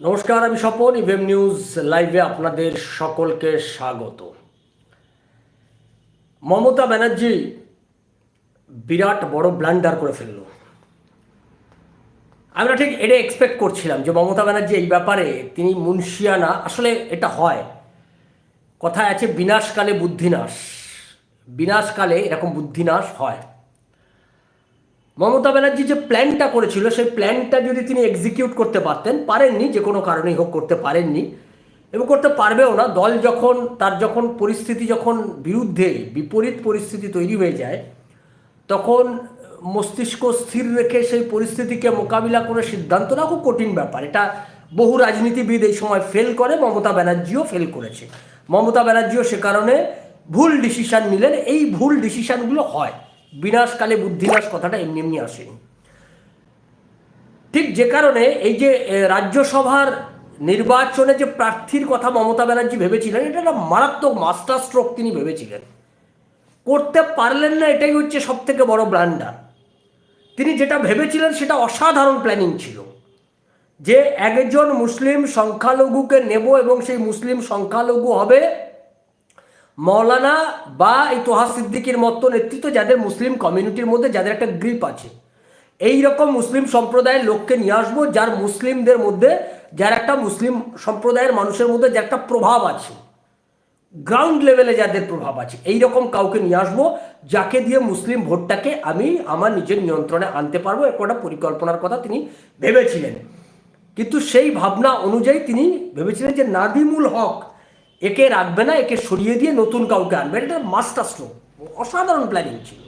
নমস্কার, আমি স্বপন ইভেম নিউজ লাইভে আপনাদের সকলকে স্বাগত। মমতা ব্যানার্জি বিরাট বড় ব্লান্ডার করে ফেলল। আমরা ঠিক এটা এক্সপেক্ট করছিলাম যে মমতা ব্যানার্জি এই ব্যাপারে তিনি মুন্সিয়ানা আসলে এটা হয়। কথায় আছে, বিনাশকালে বুদ্ধিনাশ। বিনাশকালে এরকম বুদ্ধিনাশ হয়। মমতা ব্যানার্জি যে প্ল্যানটা করেছিল, সেই প্ল্যানটা যদি তিনি এক্সিকিউট করতে পারতেন, পারেননি, যে কোনো কারণেই হোক করতে পারেননি, এবং করতে পারবেও না। দল যখন, তার যখন পরিস্থিতি যখন বিরুদ্ধে, বিপরীত পরিস্থিতি তৈরি হয়ে যায়, তখন মস্তিষ্ক স্থির রেখে সেই পরিস্থিতিকে মোকাবিলা করে সিদ্ধান্ত নেওয়া খুব কঠিন ব্যাপার। এটা বহু রাজনীতিবিদ এই সময় ফেল করে, মমতা ব্যানার্জিও ফেল করেছে। মমতা ব্যানার্জিও সে কারণে ভুল ডিসিশান নিলেন। এই ভুল ডিসিশানগুলো হয়। বিনাশকালে বুদ্ধিনাশ কথাটা এমনি এমনি আসেনি। ঠিক যে কারণে এই যে রাজ্যসভার নির্বাচনে যে প্রার্থীর কথা মমতা ব্যানার্জি ভেবেছিলেন, এটা একটা মারাত্মক মাস্টার স্ট্রোক তিনি ভেবেছিলেন। করতে পারলেন না, এটাই হচ্ছে সব থেকে বড় ব্লান্ডার তিনি যেটা ভেবেছিলেন, সেটা অসাধারণ প্ল্যানিং ছিল। যে একজন মুসলিম সংখ্যালঘুকে নেব এবং সেই মুসলিম সংখ্যালঘু হবে মৌলানা বা এই তোহা সিদ্দিকির মতো নেতৃত্ব যাদের মুসলিম কমিউনিটির মধ্যে যাদের একটা গ্রিপ আছে। এই রকম মুসলিম সম্প্রদায়ের লোককে নিয়ে আসব যার মুসলিমদের মধ্যে, যার একটা মুসলিম সম্প্রদায়ের মানুষের মধ্যে যার একটা প্রভাব আছে। গ্রাউন্ড লেভেলে যাদের প্রভাব আছে এই রকম কাউকে নিয়ে আসব যাকে দিয়ে মুসলিম ভোটটাকে আমি আমার নিজের নিয়ন্ত্রণে আনতে পারব একটা পরিকল্পনার কথা তিনি ভেবেছিলেন। কিন্তু সেই ভাবনা অনুযায়ী তিনি ভেবেছিলেন যে নাদিমুল হক একে রাখবে না, একে সরিয়ে দিয়ে নতুন কাউকে আনবে। এটা মাস্টার স্ট্রোক অসাধারণ প্ল্যানিং ছিল।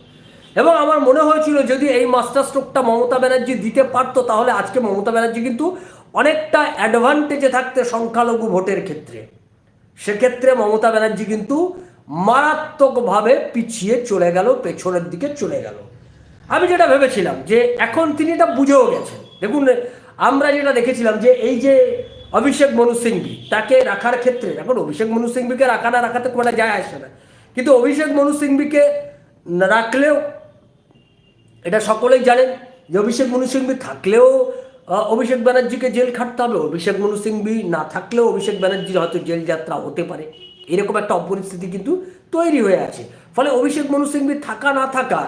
এবং আমার মনে হয়েছিল, যদি এই মাস্টার স্ট্রোকটা মমতা ব্যানার্জি দিতে পারতো, তাহলে আজকে মমতা ব্যানার্জি কিন্তু অনেকটা অ্যাডভান্টেজে থাকতে সংখ্যালঘু ভোটের ক্ষেত্রে। সেক্ষেত্রে মমতা ব্যানার্জি কিন্তু মারাত্মকভাবে পিছিয়ে চলে গেল, পেছনের দিকে চলে গেল। আমি যেটা ভেবেছিলাম যে এখন তিনি এটা বুঝেও গেছেন। দেখুন, আমরা যেটা দেখেছিলাম যে এই যে অভিষেক মনু সিংভি, তাকে রাখার ক্ষেত্রে এখন অভিষেক মনু সিংভিকে রাখা না, রাখাতে কোনো যায় আসে না। কিন্তু অভিষেক মনু সিংভিকে রাখলেও, এটা সকলেই জানেন যে অভিষেক মনু সিংভি থাকলেও অভিষেক ব্যানার্জিকে জেল খাটতে হবে। অভিষেক মনু সিংভি না থাকলেও অভিষেক ব্যানার্জির হয়তো জেল যাত্রা হতে পারে। এরকম একটা অপরিস্থিতি কিন্তু তৈরি হয়ে আছে। ফলে অভিষেক মনু সিংভি থাকা না থাকা,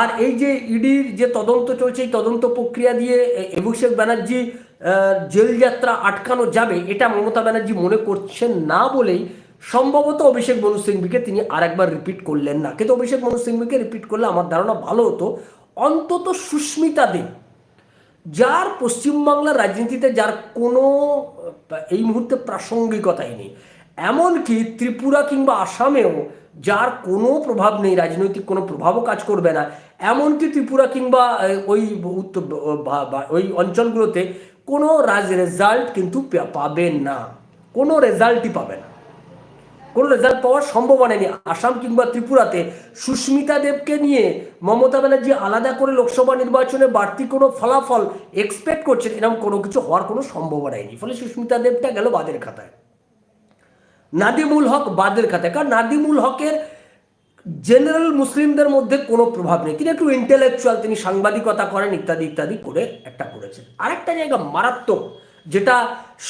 আর এই যে ইডির যে তদন্ত চলছে, এই তদন্ত প্রক্রিয়া দিয়ে অভিষেক ব্যানার্জি আহ, জেল যাত্রা আটকানো যাবে এটা মমতা ব্যানার্জি মনে করছেন না বলেই সম্ভবত অভিষেক মনু সিংভিকে তিনি আরেকবার রিপিট করলেন না। কিন্তু অভিষেক মনু সিংভিকে রিপিট করলে আমার ধারণা ভালো হতো। অন্তত সুস্মিতা দেব যার পশ্চিমবাংলার রাজনীতিতে যার কোনো এই মুহূর্তে প্রাসঙ্গিকতাই নেই। এমনকি ত্রিপুরা কিংবা আসামেও যার কোনো প্রভাব নেই রাজনৈতিক কোনো প্রভাবও কাজ করবে না। এমনকি ত্রিপুরা কিংবা ওই উত্তর ওই অঞ্চলগুলোতে কোনো রাজ রেজাল্ট কিন্তু পাবে না। কোনো রেজাল্টই পাবে না। কোনো রেজাল্ট পাওয়ার সম্ভাবনা নেই। আসাম কিংবা ত্রিপুরাতে সুস্মিতা দেবকে নিয়ে মমতা ব্যানার্জি আলাদা করে লোকসভা নির্বাচনে বাড়তি কোনো ফলাফল এক্সপেক্ট করছেন, এরকম কোনো কিছু হওয়ার কোনো সম্ভাবনাই নেই। ফলে সুস্মিতা দেবটা গেল বাদের খাতায়। নাদিমুল হক বাদের খাতায়। কারণ নাদিমুল হকের জেনারেল মুসলিমদের মধ্যে কোনো প্রভাব নেই। তিনি একটু ইন্টেলেকচুয়াল তিনি সাংবাদিকতা করেন, ইত্যাদি ইত্যাদি করে একটা করেছেন। আরেকটা জায়গা মারাত্মক, যেটা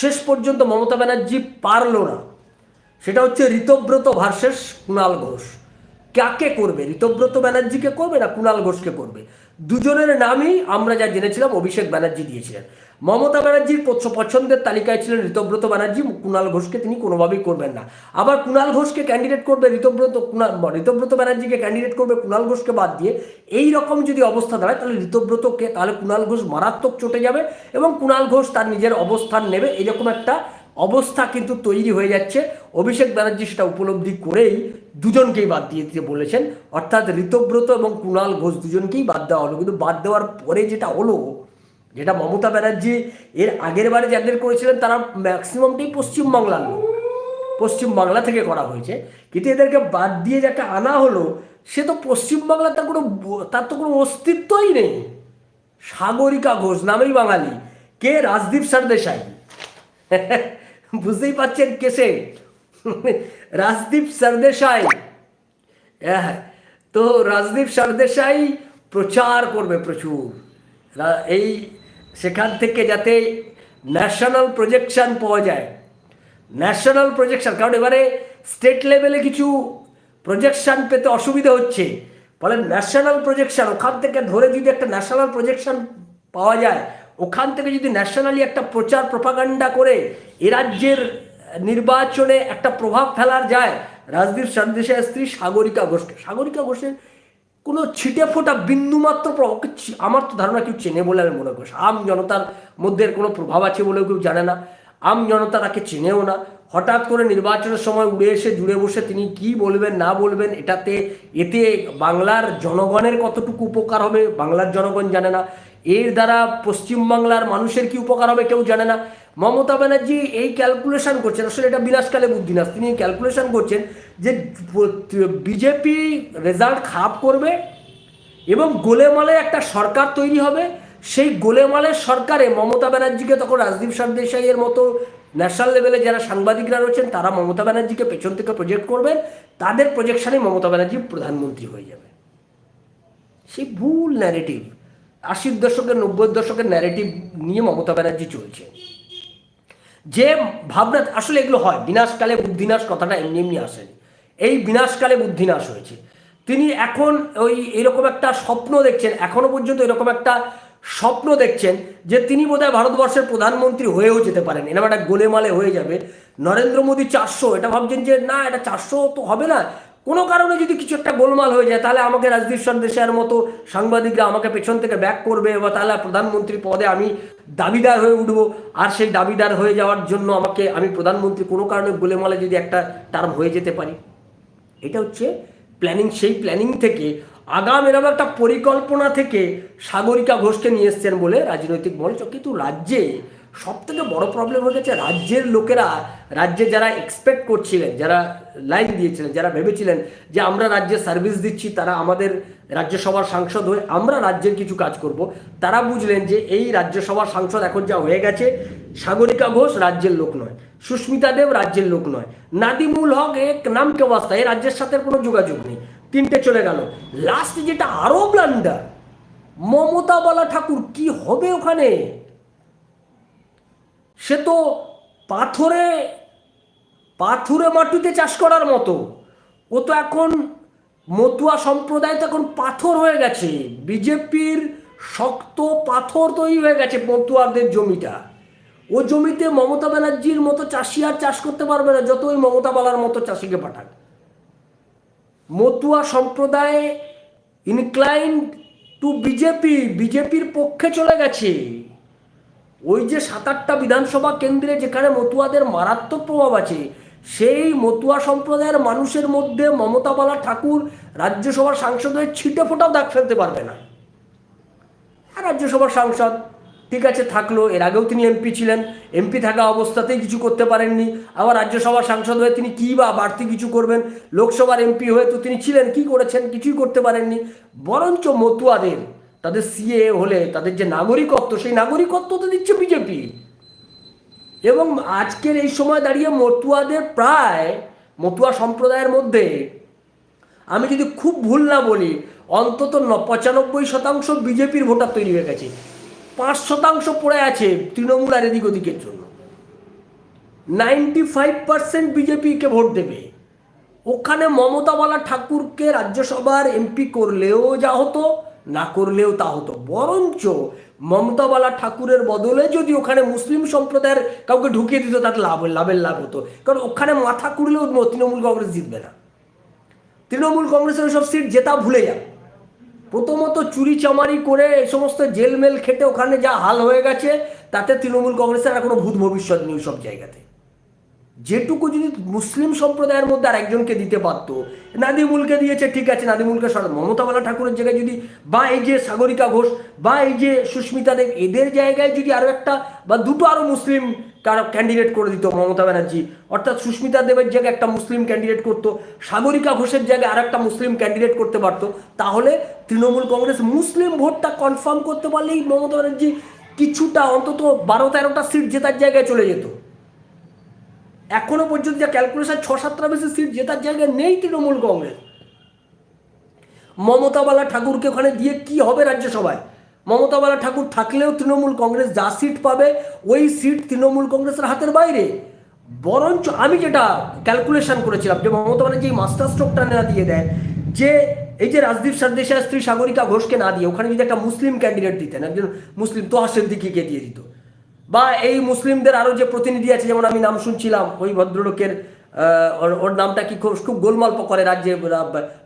শেষ পর্যন্ত মমতা ব্যানার্জি পারল না, সেটা হচ্ছে ঋতব্রত ভার্সেস কুণাল ঘোষ। কাকে করবে? ঋতব্রত ব্যানার্জিকে করবে না কুণাল ঘোষকে করবে? দুজনের নামই আমরা যা জেনেছিলাম, অভিষেক ব্যানার্জি দিয়েছিলেন। মমতা ব্যানার্জির পছ- পছন্দের তালিকায় ছিলেন ঋতব্রত ব্যানার্জি কুণাল ঘোষকে তিনি কোনোভাবেই করবেন না। আবার কুণাল ঘোষকে ক্যান্ডিডেট করবে ঋতব্রত কুণাল ঋতব্রত ব্যানার্জিকে ক্যান্ডিডেট করবে কুণাল ঘোষকে বাদ দিয়ে এই রকম যদি অবস্থা দাঁড়ায়, তাহলে ঋতব্রতকে, তাহলে কুণাল ঘোষ মারাত্মক চটে যাবে এবং কুণাল ঘোষ তার নিজের অবস্থান নেবে। এরকম একটা অবস্থা কিন্তু তৈরি হয়ে যাচ্ছে। অভিষেক ব্যানার্জি সেটা উপলব্ধি করেই দুজনকেই বাদ দিয়ে দিতে বলেছেন। অর্থাৎ ঋতব্রত এবং কুণাল ঘোষ দুজনকেই বাদ দেওয়া হলো। কিন্তু বাদ দেওয়ার পরে যেটা হলো যেটা মমতা ব্যানার্জি এর আগের বারে যাদের করেছিলেন, তারা ম্যাক্সিমামটাই পশ্চিমবাংলার লোক। পশ্চিমবাংলা থেকে করা হয়েছে। কিন্তু এদেরকে বাদ দিয়ে যাকে আনা হলো, সে তো পশ্চিমবাংলার তার কোনো তার তো কোনো অস্তিত্বই নেই। সাগরিকা ঘোষ নামেই বাঙালি। কে? রাজদীপ সরদেশাই। বুঝতেই পারছেন কেসে রাজদীপ সারদেশাই। হ্যাঁ। তো রাজদীপ সারদেশাই প্রচার করবে প্রচুর। এই সেখান থেকে যাতে ন্যাশনাল প্রজেকশন পাওয়া যায়। ন্যাশনাল প্রজেকশন কারণ এবারে স্টেট লেভেলে কিছু প্রজেকশন পেতে অসুবিধা হচ্ছে। ফলে ন্যাশনাল প্রজেকশন ওখান থেকে ধরে যদি একটা ন্যাশনাল প্রজেকশন পাওয়া যায়, ওখান থেকে যদি ন্যাশনালি একটা প্রচার প্রপাগান্ডা করে, এ রাজ্যের নির্বাচনে একটা প্রভাব ফেলার যায়, রাজদীপ সন্দেশের স্ত্রী সাগরিকা ঘোষকে। সাগরিকা ঘোষের কোনো ছিটে ফোটা বিন্দুমাত্র প্রভাব আমার তো ধারণা কেউ চেনে বলে আমি মনে করি আম জনতার মধ্যে কোনো প্রভাব আছে বলেও কেউ জানে না। আম জনতা তাকে চেনেও না। হঠাৎ করে নির্বাচনের সময় উড়ে এসে জুড়ে বসে তিনি কি বলবেন, না বলবেন, এটাতে এতে বাংলার জনগণের কতটুকু উপকার হবে, বাংলার জনগণ জানে না। এর দ্বারা পশ্চিমবাংলার মানুষের কি উপকার হবে কেউ জানে না। মমতা ব্যানার্জি এই ক্যালকুলেশন করছেন, আসলে এটা বিনাশকালে বুদ্ধিনাশ তিনি ক্যালকুলেশন করছেন যে বিজেপি রেজাল্ট খারাপ করবে এবং গোলেমালে একটা সরকার তৈরি হবে, সেই গোলেমালের সরকারে মমতা ব্যানার্জিকে তখন রাজদীপ সরদেশাইয়ের মতো ন্যাশনাল লেভেলে যারা সাংবাদিকরা রয়েছেন, তারা মমতা ব্যানার্জিকে পেছন থেকে প্রজেক্ট করবেন, তাদের প্রজেকশনে মমতা ব্যানার্জি প্রধানমন্ত্রী হয়ে যাবে। সেই ভুল ন্যারেটিভ আশির দশকের নব্বই দশকের ন্যারেটিভ নিয়ে মমতা ব্যানার্জি চলছে যে ভাবনা, আসলে এগুলো হয়। বিনাশকালে বুদ্ধিনাশ কথাটা এমনি এমনি আসেনি। এই বিনাশকালে বুদ্ধিনাশ হয়েছে। তিনি এখন ওই এরকম একটা স্বপ্ন দেখছেন এখনও পর্যন্ত এরকম একটা স্বপ্ন দেখছেন যে তিনি বোধ হয় ভারতবর্ষের প্রধানমন্ত্রী হয়েও যেতে পারেন। এরকম একটা গোলেমালে হয়ে যাবে। নরেন্দ্র মোদী চারশো, এটা ভাবছেন যে না, এটা চারশো তো হবে না। কোনো কারণে যদি কিছু একটা গোলমাল হয়ে যায়, তাহলে আমাকে রাজদীপ সন্দেশের মতো সাংবাদিকরা আমাকে পেছন থেকে ব্যাক করবে বা তাহলে প্রধানমন্ত্রী পদে আমি দাবিদার হয়ে উঠবো। আর সেই দাবিদার হয়ে যাওয়ার জন্য আমাকে আমি প্রধানমন্ত্রী কোনো কারণে গোলেমালে যদি একটা টার্ম হয়ে যেতে পারি। এটা হচ্ছে প্ল্যানিং সেই প্ল্যানিং থেকে আগাম এরকম একটা পরিকল্পনা থেকে সাগরিকা ঘোষকে নিয়ে এসছেন বলে রাজনৈতিক মঞ্চ। কিন্তু রাজ্যে সব থেকে বড় প্রবলেম হয়ে গেছে রাজ্যের লোকেরা, রাজ্যে যারা এক্সপেক্ট করছিলেন, যারা লাইন দিয়েছিলেন, যারা ভেবেছিলেন যে আমরা রাজ্যে সার্ভিস দিচ্ছি, তারা আমাদের রাজ্যসভার সাংসদ হয়ে আমরা রাজ্যের কিছু কাজ করব, তারা বুঝলেন যে এই রাজ্যসভার সাংসদ এখন যা হয়ে গেছে, সাগরিকা ঘোষ রাজ্যের লোক নয়, সুস্মিতা দেব রাজ্যের লোক নয়, নাদিমুল হক এক নাম কে অবস্থা, এই রাজ্যের সাথে কোনো যোগাযোগ নেই, তিনটে চলে গেল। লাস্ট যেটা আরও ব্লান্ডার মমতা বলা ঠাকুর, কি হবে ওখানে? সে তো পাথরে, পাথুরে মাটিতে চাষ করার মতো। ও তো এখন মতুয়া সম্প্রদায় তো এখন পাথর হয়ে গেছে। বিজেপির শক্ত পাথর তৈরি হয়ে গেছে মতুয়াদের জমিটা। ও জমিতে মমতা ব্যানার্জির মতো চাষি আর চাষ করতে পারবে না যত ওই মমতা বালার মতো চাষিকে পাঠাক। মতুয়া সম্প্রদায় ইনক্লাইন টু বিজেপি, বিজেপির পক্ষে চলে গেছে। ওই যে সাত আটটা বিধানসভা কেন্দ্রে যেখানে মতুয়াদের মারাত্মক প্রভাব আছে, সেই মতুয়া সম্প্রদায়ের মানুষের মধ্যে মমতা বালা ঠাকুর রাজ্যসভার সাংসদ হয়ে ছিটে ফোটাও দাগ ফেলতে পারবে না। রাজ্যসভার সাংসদ, ঠিক আছে, থাকল, এর আগেও তিনি এমপি ছিলেন, এমপি থাকা অবস্থাতেই কিছু করতে পারেননি, আবার রাজ্যসভার সাংসদ হয়ে তিনি কী বা বাড়তি কিছু করবেন, লোকসভার এমপি হয়ে তো তিনি ছিলেন, কি করেছেন, কিছুই করতে পারেননি, বরঞ্চ মতুয়াদের তাদের সিএ হলে তাদের যে নাগরিকত্ব, সেই নাগরিকত্ব তো দিচ্ছে বিজেপি এবং আজকের এই সময় দাঁড়িয়ে মতুয়াদের প্রায়, মতুয়া সম্প্রদায়ের মধ্যে, আমি যদি খুব ভুল না বলি, অন্তত ন- পঁচানব্বই শতাংশ বিজেপির ভোটার তৈরি হয়ে গেছে। পাঁচ শতাংশ পড়ে আছে তৃণমূল আর এদিক ওদিকের জন্য। নাইনটি ফাইভ পার্সেন্ট বিজেপিকে ভোট দেবে। ওখানে মমতাবালা ঠাকুরকে রাজ্যসভার এমপি করলেও যা হতো না করলেও তা হতো। বরঞ্চ মমতাবালা ঠাকুরের বদলে যদি ওখানে মুসলিম সম্প্রদায়ের কাউকে ঢুকিয়ে দিত, তাতে লাভ, লাভের লাভ হতো। কারণ ওখানে মাথা কুড়লেও তৃণমূল কংগ্রেস জিতবে না। তৃণমূল কংগ্রেসের ওইসব সিট জেতা ভুলে যান প্রথমত চুরি চামারি করে এই সমস্ত জেলমেল খেটে ওখানে যা হাল হয়ে গেছে, তাতে তৃণমূল কংগ্রেসের আর কোনো ভূত ভবিষ্যৎ নেই সব জায়গাতে। যেটুকু যদি মুসলিম সম্প্রদায়ের মধ্যে আর একজনকে দিতে পারতো নাদিমুলকে দিয়েছে, ঠিক আছে, নাদিমুলকে সর মমতাবালা ঠাকুরের জায়গায় যদি, বা এই যে সাগরিকা ঘোষ, বা এই যে সুস্মিতা দেব, এদের জায়গায় যদি আরও একটা, বা দুটো আরও মুসলিম কারও ক্যান্ডিডেট করে দিত মমতা ব্যানার্জি, অর্থাৎ সুস্মিতা দেবের জায়গায় একটা মুসলিম ক্যান্ডিডেট করতো, সাগরিকা ঘোষের জায়গায় আর একটা মুসলিম ক্যান্ডিডেট করতে পারতো, তাহলে তৃণমূল কংগ্রেস মুসলিম ভোটটা কনফার্ম করতে পারলেই মমতা ব্যানার্জি কিছুটা অন্তত বারো তেরোটা সিট জেতার জায়গায় চলে যেত। এখনও পর্যন্ত যা ক্যালকুলেশন ছ সাতটা বেশি সিট জেতার জায়গায় নেই তৃণমূল কংগ্রেস। মমতাবালা ঠাকুরকে ওখানে দিয়ে কি হবে রাজ্যসভায়? মমতা বালা ঠাকুর থাকলেও তৃণমূল কংগ্রেস যা সিট পাবে, ওই সিট তৃণমূল কংগ্রেসের হাতের বাইরে। বরঞ্চ আমি যেটা ক্যালকুলেশন করেছিলাম, যে মমতা ব্যানার্জি মাস্টার স্ট্রোকটা না দিয়ে দেয়, যে এই যে রাজদীপ সর্দেশার স্ত্রী সাগরিকা ঘোষকে না দিয়ে, ওখানে যদি একটা মুসলিম ক্যান্ডিডেট দিতেন, একজন মুসলিম তোহা সিদ্দিকিকে দিয়ে দিত বা এই মুসলিমদের আরও যে প্রতিনিধি আছে, যেমন আমি নাম শুনছিলাম, ওই ভদ্রলোকের ওর- নামটা কি খুব খুব গোলমাল করে রাজ্যে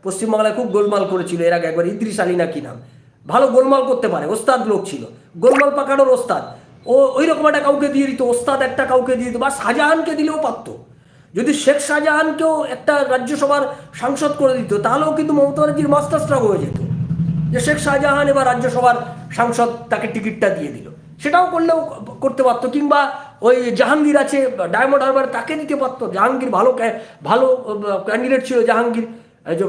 পশ্চিমবাংলায় খুব গোলমাল করেছিল, এর আগে একবার ইদ্রিস আলী না কি নাম? ভালো গোলমাল করতে পারে, ওস্তাদ লোক ছিল, গোলমাল পাকানোর ওস্তাদ। ও ওই রকম একটা কাউকে দিয়ে দিত, ওস্তাদ একটা কাউকে দিয়ে দিত, বা শাহজাহানকে দিলেও পারতো। যদি শেখ শাহজাহানকেও একটা রাজ্যসভার সাংসদ করে দিত, তাহলেও কিন্তু মমতা ব্যানার্জির মাস্টার স্ট্রোক হয়ে যেত। যে শেখ শাহজাহান এবার রাজ্যসভার সাংসদ তাকে টিকিটটা দিয়ে দিল। সেটাও করলেও করতে পারতো, কিংবা ওই জাহাঙ্গীর আছে, ডায়মন্ড হারবার তাকে দিতে পারতো। জাহাঙ্গীর ভালো ভালো ক্যান্ডিডেট ছিল জাহাঙ্গীর।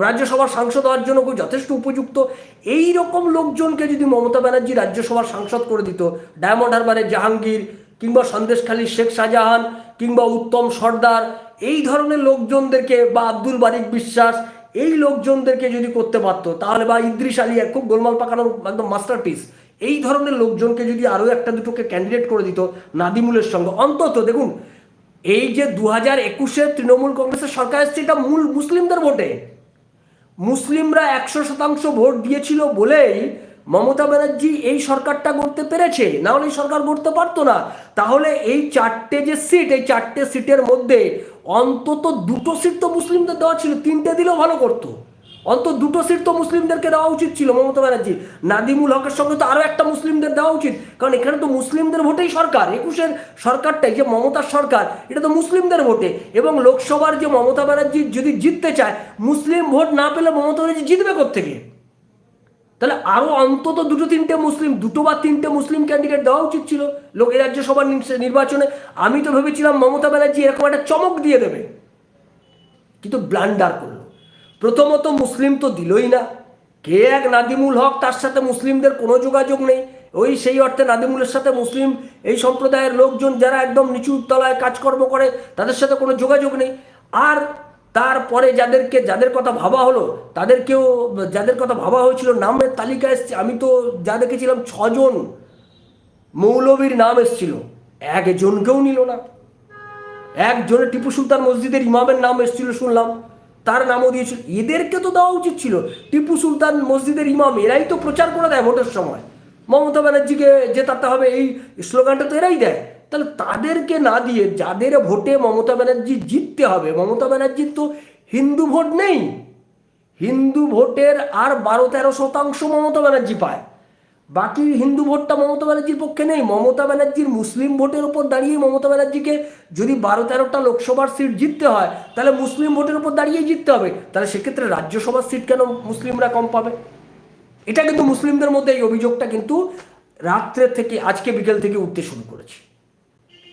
রাজ্যসভার সাংসদ হওয়ার জন্য যথেষ্ট উপযুক্ত। এই রকম লোকজনকে যদি মমতা ব্যানার্জি রাজ্যসভার সাংসদ করে দিত, ডায়মন্ড হারবারের জাহাঙ্গীর, কিংবা সন্দেশখালী শেখ শাহজাহান, কিংবা উত্তম সর্দার, এই ধরনের লোকজনদেরকে, বা আব্দুল বারিক বিশ্বাস, এই লোকজনদেরকে যদি করতে পারতো, তাহলে বা ইদ্রিস আলী খুব গোলমাল পাকানোর একদম মাস্টারপিস এই ধরনের লোকজনকে যদি আরও একটা দুটোকে ক্যান্ডিডেট করে দিত নাদিমুলের সঙ্গে। অন্তত দেখুন, এই যে দু হাজার একুশে তৃণমূল কংগ্রেসের সরকার এসছে, এটা মূল মুসলিমদের ভোটে। মুসলিমরা একশো শতাংশ ভোট দিয়েছিল বলেই মমতা ব্যানার্জি এই সরকারটা করতে পেরেছে। না হলে সরকার করতে পারতো না। তাহলে এই চারটে যে সিট এই চারটে সিটের মধ্যে অন্তত দুটো সিট তো মুসলিমদের দেওয়া ছিল। তিনটে দিলেও ভালো করতো। অন্তত দুটো সিট তো মুসলিমদেরকে দেওয়া উচিত ছিল, মমতা ব্যানার্জি। নাদিমুল হকের সঙ্গে তো আরও একটা মুসলিমদের দেওয়া উচিত। কারণ এখানে তো মুসলিমদের ভোটেই সরকার, একুশের সরকারটাই যে মমতার সরকার, এটা তো মুসলিমদের ভোটে। এবং লোকসভার যে মমতা ব্যানার্জি যদি জিততে চায়, মুসলিম ভোট না পেলে মমতা ব্যানার্জি জিতবে থেকে তাহলে আরও অন্তত দুটো তিনটে মুসলিম, দুটো বা তিনটে মুসলিম ক্যান্ডিডেট দেওয়া উচিত ছিল লোক এই রাজ্যসভার নির- নির্বাচনে। আমি তো ভেবেছিলাম মমতা ব্যানার্জি এরকম একটা চমক দিয়ে দেবে। কিন্তু ব্লান্ডার করল। প্রথমত মুসলিম তো দিলই না। কে এক নাদিমুল হক তার সাথে মুসলিমদের কোনো যোগাযোগ নেই? ওই সেই অর্থে নাদিমুলের সাথে মুসলিম, এই সম্প্রদায়ের লোকজন যারা একদম নিচু তলায় কাজকর্ম করে, তাদের সাথে কোনো যোগাযোগ নেই। আর তারপরে যাদেরকে, যাদের কথা ভাবা হলো, তাদেরকেও, যাদের কথা ভাবা হয়েছিল, নামের তালিকা এসছে। আমি তো যা দেখেছিলাম, ছজন মৌলবীর নাম এসছিল। একজনকেও নিল না। একজনের টিপু সুলতান মসজিদের ইমামের নাম এসেছিল শুনলাম। তার নামও দিয়েছিল। এদেরকে তো দেওয়া উচিত ছিল। টিপু সুলতান মসজিদের ইমাম, এরাই তো প্রচার করে দেয় ভোটের সময়। মমতা ব্যানার্জিকে জেতাতে হবে এই স্লোগানটা তো এরাই দেয়। তাহলে তাদেরকে না দিয়ে যাদের ভোটে মমতা ব্যানার্জি জিততে হবে, মমতা ব্যানার্জির তো হিন্দু ভোট নেই। হিন্দু ভোটের আর বারো তেরো শতাংশ মমতা ব্যানার্জি পায়। বাকি হিন্দু ভোটটা মমতা ব্যানার্জির পক্ষে নেই। মমতা ব্যানার্জির মুসলিম ভোটের উপর দাঁড়িয়ে মমতা ব্যানার্জিকে যদি বারো তেরোটা লোকসভার সিট জিততে হয়, তাহলে মুসলিম ভোটের উপর দাঁড়িয়ে জিততে হবে। তাহলে সেক্ষেত্রে রাজ্যসভার সিট কেন মুসলিমরা কম পাবে? এটা কিন্তু মুসলিমদের মধ্যে এই অভিযোগটা কিন্তু রাত্রে থেকে, আজকে বিকেল থেকে উঠতে শুরু করেছে।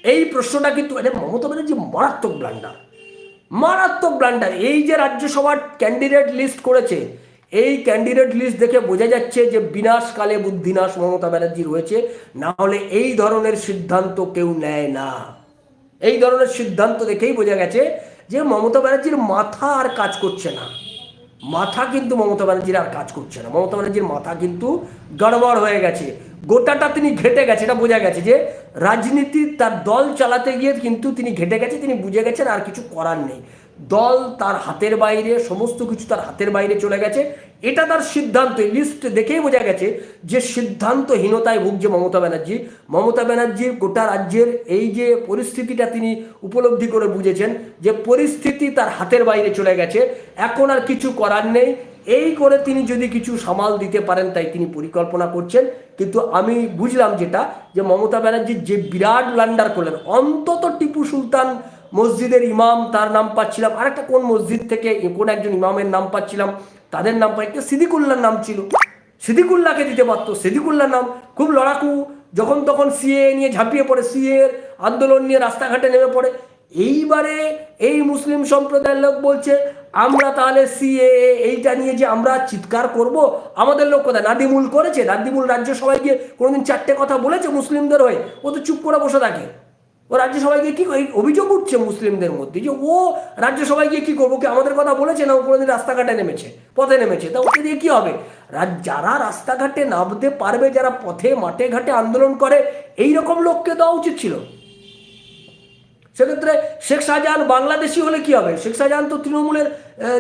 এই প্রশ্নটা কিন্তু, এটা মমতা ব্যানার্জি মারাত্মক ব্লান্ডার মারাত্মক ব্লান্ডার এই যে রাজ্যসভার ক্যান্ডিডেট লিস্ট করেছে এই ক্যান্ডিডেট লিস্ট দেখে বোঝা যাচ্ছে যে বিনাশকালে বুদ্ধিনাশ মমতা ব্যানার্জি রয়েছে, না হলে এই ধরনের সিদ্ধান্ত কেউ নেয় না। এই ধরনের সিদ্ধান্ত দেখেই বোঝা গেছে যে মমতা ব্যানার্জির মাথা আর কাজ করছে না। মাথা কিন্তু মমতা ব্যানার্জির আর কাজ করছে না। মমতা ব্যানার্জির মাথা কিন্তু গড়বড় হয়ে গেছে। গোটাটা তিনি ঘেটে গেছে, এটা বোঝা গেছে যে রাজনীতি তার দল চালাতে গিয়ে কিন্তু তিনি ঘেটে গেছে, তিনি বুঝে গেছেন আর কিছু করার নেই। দল তার হাতের বাইরে, সমস্ত কিছু তার হাতের বাইরে চলে গেছে। এটা তার সিদ্ধান্ত লিস্ট দেখেই বোঝা গেছে যে সিদ্ধান্তহীনতায় ভুগছে মমতা ব্যানার্জি। মমতা ব্যানার্জির গোটা রাজ্যের এই যে পরিস্থিতিটা তিনি উপলব্ধি করে বুঝেছেন, যে পরিস্থিতি তার হাতের বাইরে চলে গেছে। এখন আর কিছু করার নেই। এই করে তিনি যদি কিছু সামাল দিতে পারেন, তাই তিনি পরিকল্পনা করছেন। কিন্তু আমি বুঝলাম যেটা, যে মমতা ব্যানার্জি যে বিরাট ব্লান্ডার করলেন, অন্তত টিপু সুলতান মসজিদের ইমাম তার নাম পাচ্ছিলাম। আরেকটা কোন মসজিদ থেকে কোন একজন ইমামের নাম পাচ্ছিলাম? তাদের নাম পাই একটা সিদ্দিকুল্লার নাম ছিল। সিদ্দিকুল্লাহকে দিতে পারতো। সিদ্দিকুল্লার নাম খুব লড়াকু। যখন তখন সিএ নিয়ে ঝাঁপিয়ে পড়ে। সিএ আন্দোলন নিয়ে রাস্তাঘাটে নেমে পড়ে। এইবারে এই মুসলিম সম্প্রদায়ের লোক বলছে, আমরা তাহলে সিএ এইটা নিয়ে যে আমরা চিৎকার করব, আমাদের লোক কোথায়? নাদিমুল করেছে। নাদিমুল রাজ্যসভায় গিয়ে কোনোদিন চারটে কথা বলেছে মুসলিমদের হয়ে। ও তো চুপ করে বসে থাকে। ও রাজ্যসভায় গিয়ে কী এই অভিযোগ উঠছে মুসলিমদের মধ্যে যে ও রাজ্যসভায় গিয়ে কী করব? কি আমাদের কথা বলেছে না ও কোনোদিন রাস্তাঘাটে নেমেছে? পথে নেমেছে। তা ওকে দিয়ে কী হবে? যারা রাস্তাঘাটে নামতে পারবে, যারা পথে, মাঠে ঘাটে আন্দোলন করে এই রকম লোককে দেওয়া উচিত ছিল। সেক্ষেত্রে শেখ শাহজাহান বাংলাদেশি হলে কি হবে? শেখ শাহজাহান তো তৃণমূলের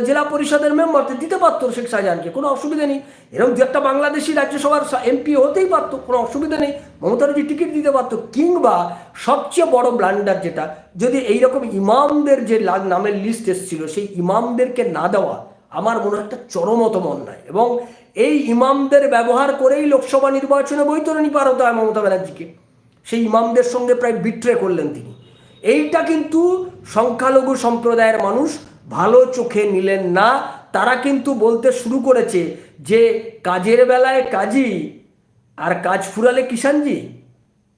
জেলা পরিষদের মেম্বার দিতে পারতো শেখ শাহজাহানকে, কোনো অসুবিধা নেই। এরকম দু একটা বাংলাদেশি রাজ্যসভার এমপি হতেই পারতো, কোনো অসুবিধা নেই। মমতা ব্যানার্জি টিকিট দিতে পারতো, কিংবা সবচেয়ে বড় ব্লান্ডার যেটা, যদি এইরকম ইমামদের যে নামের লিস্ট এসেছিল, সেই ইমামদেরকে না দেওয়া আমার মনে একটা চরমতম অন্যায়। এবং এই ইমামদের ব্যবহার করেই লোকসভা নির্বাচনে বৈতরণী পার হতে হয় মমতা ব্যানার্জিকে। সেই ইমামদের সঙ্গে প্রায় বিট্রে করলেন তিনি। এইটা কিন্তু সংখ্যালঘু সম্প্রদায়ের মানুষ ভালো চোখে নিলেন না। তারা কিন্তু বলতে শুরু করেছে যে, কাজের বেলায় কাজী, আর কাজ ফুরালে কিষাণজি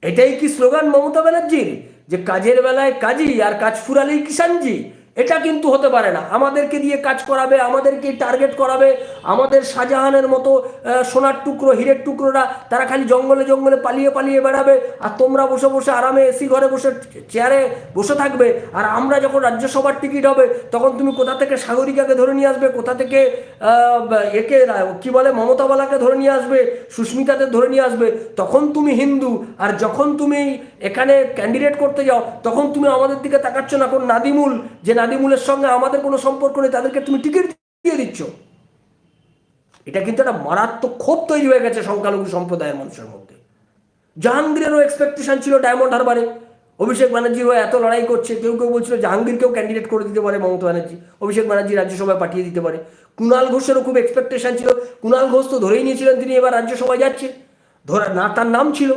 এটাই কি স্লোগান মমতা ব্যানার্জির? যে, কাজের বেলায় কাজী, আর কাজ ফুরালেই কিষানজি। এটা কিন্তু হতে পারে না। আমাদেরকে দিয়ে কাজ করাবে, আমাদেরকে টার্গেট করাবে, আমাদের শাহজাহানের মতো সোনার টুকরো, হীরের টুকরোরা তারা খালি জঙ্গলে জঙ্গলে পালিয়ে পালিয়ে বেড়াবে আর তোমরা বসে বসে আরামে এসি ঘরে বসে চেয়ারে বসে থাকবে আর আমরা যখন রাজ্যসভার টিকিট হবে, তখন তুমি কোথা থেকে সাগরিকাকে ধরে নিয়ে আসবে, কোথা থেকে একে, কি বলে, মমতাবালাকে ধরে নিয়ে আসবে, সুস্মিতাদের ধরে নিয়ে আসবে, তখন তুমি হিন্দু আর যখন তুমি এখানে ক্যান্ডিডেট করতে যাও, তখন তুমি আমাদের দিকে তাকাচ্ছ না। কোন নাদিমুল, যে নাদিমুলের সঙ্গে আমাদের কোনো সম্পর্ক নেই, তাদেরকে তুমি টিকিট দিয়ে দিচ্ছ। এটা কিন্তু একটা মারাত্মক ক্ষোভ তৈরি হয়ে গেছে সংখ্যালঘু সম্প্রদায়ের মানুষের মধ্যে। জাহাঙ্গীরেরও এক্সপেকটেশন ছিল ডায়মন্ড হারবারে। অভিষেক ব্যানার্জি হয়ে এত লড়াই করছে, কেউ কেউ বলছিল জাহাঙ্গীরকেও ক্যান্ডিডেট করে দিতে পারে মমতা ব্যানার্জি। অভিষেক ব্যানার্জি রাজ্যসভায় পাঠিয়ে দিতে পারে। কুণাল ঘোষেরও খুব এক্সপেকটেশন ছিল। কুণাল ঘোষ তো ধরেই নিয়েছিলেন তিনি এবার রাজ্যসভায় যাচ্ছে। ধরা না, তার নাম ছিল।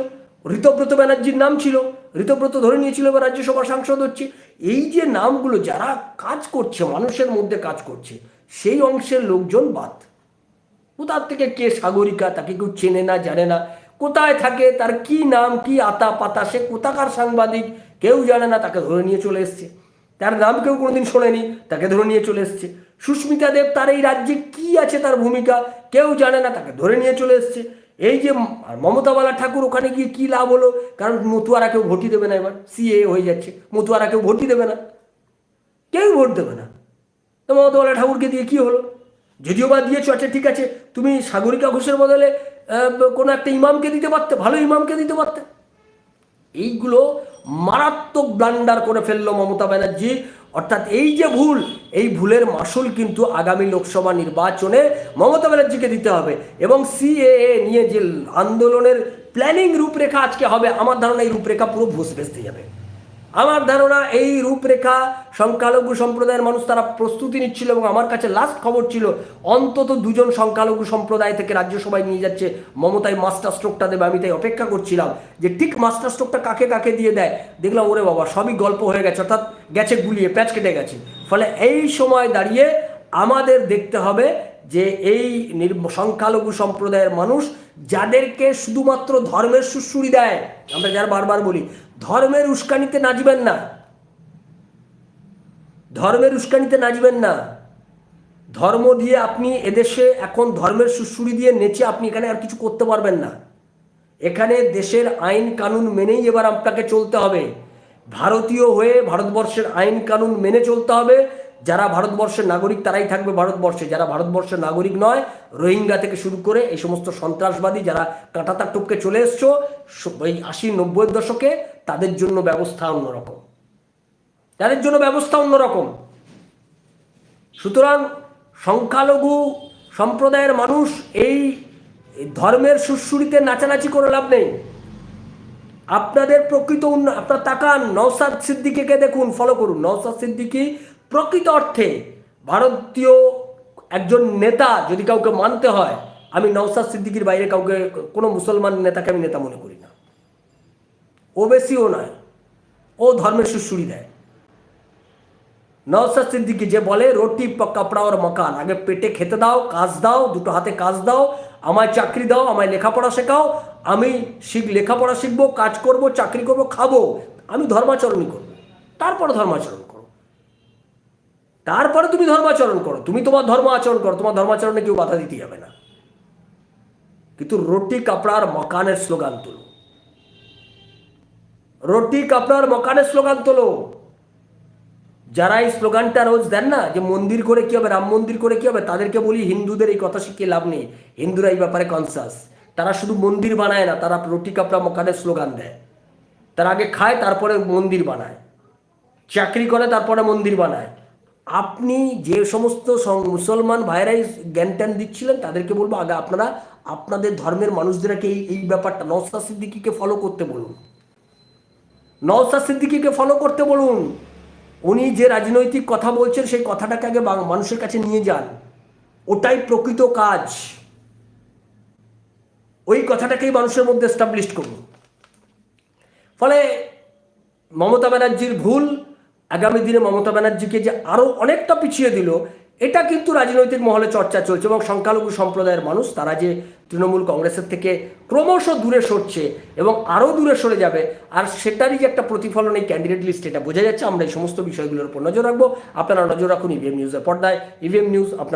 ঋতব্রত ব্যানার্জির নাম ছিল, ঋতব্রত ধরে নিয়েছিল এবার রাজ্যসভার সাংসদ হচ্ছে। এই যে নামগুলো যারা কাজ করছে, মানুষের মধ্যে কাজ করছে, সেই অংশের লোকজন বাদ। কোথার থেকে কে সাগরিকা, তাকে কেউ চেনে না, জানে না। কোথায় থাকে, তার কি নাম, কি আতা পাতা সে কোথাকার সাংবাদিক, কেউ জানে না, তাকে ধরে নিয়ে চলে এসছে। তার নাম কেউ কোনোদিন শোনেনি, তাকে ধরে নিয়ে চলে এসছে। সুস্মিতা দেব, তার এই রাজ্যে কি আছে, তার ভূমিকা, কেউ জানে না, তাকে ধরে নিয়ে চলে এসছে। এই যে মমতাবালা ঠাকুর ওখানে গিয়ে কি লাভ হলো? কারণ মতুয়ারা কেউ ভোটই দেবে না এবার। সিএ হয়ে যাচ্ছে। মতুয়ারা কেউ ভোটই দেবে না। কেউ ভোট দেবে না। তো মমতাওয়ালা ঠাকুরকে দিয়ে কি হলো? যদিও বা দিয়েছ আচ্ছা ঠিক আছে। তুমি সাগরিকা ঘোষের বদলে কোনো একটা ইমামকে দিতে পারতে, ভালো ইমামকে দিতে পারতে। এইগুলো মারাত্মক ব্লান্ডার করে ফেলল মমতা ব্যানার্জি। অর্থাৎ এই যে ভুল, এই ভুলের মাসুল কিন্তু আগামী লোকসভা নির্বাচনে মমতা ব্যানার্জিকে দিতে হবে এবং সিএএ নিয়ে যে আন্দোলনের প্ল্যানিং রূপরেখা আজকে হবে, আমার ধারণা এই রূপরেখা পুরো ভুষ ভেসতে যাবে। আমার ধারণা এই রূপরেখা সংখ্যালঘু সম্প্রদায়ের মানুষ তারা প্রস্তুতি নিচ্ছিল এবং আমার কাছে লাস্ট খবর ছিল, অন্তত দুজন সংখ্যালঘু সম্প্রদায় থেকে রাজ্যসভায় নিয়ে যাচ্ছে মমতায় মাস্টার স্ট্রোকটা দেবে, আমি তাই অপেক্ষা করছিলাম যে ঠিক মাস্টার স্ট্রোকটা কাকে কাকে দিয়ে দেয়? দেখলাম, ওরে বাবা, সবই গল্প হয়ে গেছে, অর্থাৎ গেছে গুলিয়ে, প্যাচ কেটে গেছে। ফলে এই সময় দাঁড়িয়ে আমাদের দেখতে হবে যে এই সংখ্যালঘু সম্প্রদায়ের মানুষ যাদেরকে শুধুমাত্র ধর্মের সুশ্রুরি দেয়, আমরা যারা বারবার বলি, ধর্মের উস্কানিতে নাচবেন না। ধর্মের উস্কানিতে নাচবেন না। ধর্ম দিয়ে আপনি এদেশে এখন ধর্মের সুশ্রুরি দিয়ে নেচে আপনি এখানে আর কিছু করতে পারবেন না। এখানে দেশের আইন কানুন মেনেই এবার আপনাকে চলতে হবে। ভারতীয় হয়ে ভারতবর্ষের আইন কানুন মেনে চলতে হবে। যারা ভারতবর্ষের নাগরিক তারাই থাকবে ভারতবর্ষে। যারা ভারতবর্ষের নাগরিক নয়, রোহিঙ্গা থেকে শুরু করে এই সমস্ত সন্ত্রাসবাদী যারা কাঁটাতার টপকে চলে এসছো এই আশি নব্বই দশকে, তাদের জন্য ব্যবস্থা অন্যরকম। তাদের জন্য ব্যবস্থা অন্যরকম। সুতরাং সংখ্যালঘু সম্প্রদায়ের মানুষ এই ধর্মের সুশ্রুরিতে নাচানাচি করে লাভ নেই। আপনাদের প্রকৃত উন্ন আপনার তাকান নওসাদ সিদ্দিকিকে দেখুন ফলো করুন। নওসাদ সিদ্দিকি প্রকৃত অর্থে ভারতীয় একজন নেতা যদি কাউকে মানতে হয়, আমি নওসাদ সিদ্দিকির বাইরে কাউকে, কোনো মুসলমান নেতাকে আমি নেতা মনে করি না। ও বেশিও নয়, ও ধর্মের সুশ্রুরি দেয়। নওসাদ সিদ্দিকি যে বলে, রুটি কাপড়া ওর মকান, আগে পেটে খেতে দাও, কাজ দাও, দুটো হাতে কাজ দাও, আমায় চাকরি দাও, আমায় লেখাপড়া শেখাও, আমি শিখ, লেখাপড়া শিখব, কাজ করব, চাকরি করব, খাব, আমি ধর্মাচরণই করব। তারপরে ধর্মাচরণ। তারপরে তুমি ধর্মাচরণ করো। তুমি তোমার ধর্ম আচরণ করো, তোমার ধর্মাচরণে কেউ বাধা দিতে যাবে না। কিন্তু রুটি কাপড়ার মকানের স্লোগান তোলো। রুটি কাপড়ার মকানের স্লোগান তোলো। যারা এই স্লোগানটা রোজ দেন না, যে মন্দির করে কি হবে, রাম মন্দির করে কি হবে, তাদেরকে বলি, হিন্দুদের এই কথা শিখিয়ে লাভ নেই। হিন্দুরা এই ব্যাপারে কনসাস তারা শুধু মন্দির বানায় না, তারা রুটি, কাপড়া, মকানের স্লোগান দেয়। তারা আগে খায়, তারপরে মন্দির বানায়। চাকরি করে, তারপরে মন্দির বানায়। আপনি যে সমস্ত মুসলমান ভাইরাই জ্ঞান ট্যান দিচ্ছিলেন, তাদেরকে বলব আগে আপনারা আপনাদের ধর্মের মানুষদেরকে এই এই ব্যাপারটা নওসাদ সিদ্দিকিকে ফলো করতে বলুন। নওসাদ সিদ্দিকিকে ফলো করতে বলুন। উনি যে রাজনৈতিক কথা বলছেন, সেই কথাটাকে আগে মানুষের কাছে নিয়ে যান। ওটাই প্রকৃত কাজ। ওই কথাটাকেই মানুষের মধ্যে এস্টাবলিশ করুন। ফলে মমতা ব্যানার্জির ভুল আগামী দিনে মমতা ব্যানার্জিকে যে আরও অনেকটা পিছিয়ে দিল, এটা কিন্তু রাজনৈতিক মহলে চর্চা চলছে এবং সংখ্যালঘু সম্প্রদায়ের মানুষ, তারা যে তৃণমূল কংগ্রেসের থেকে ক্রমশ দূরে সরছে এবং আরও দূরে সরে যাবে, আর সেটারই যে একটা প্রতিফলন এই ক্যান্ডিডেট লিস্ট এটা বোঝা যাচ্ছে। আমরা এই সমস্ত বিষয়গুলোর উপর নজর রাখব। আপনারা নজর রাখুন ইভিএম নিউজের পর্দায়। ইভিএম নিউজ আপনারা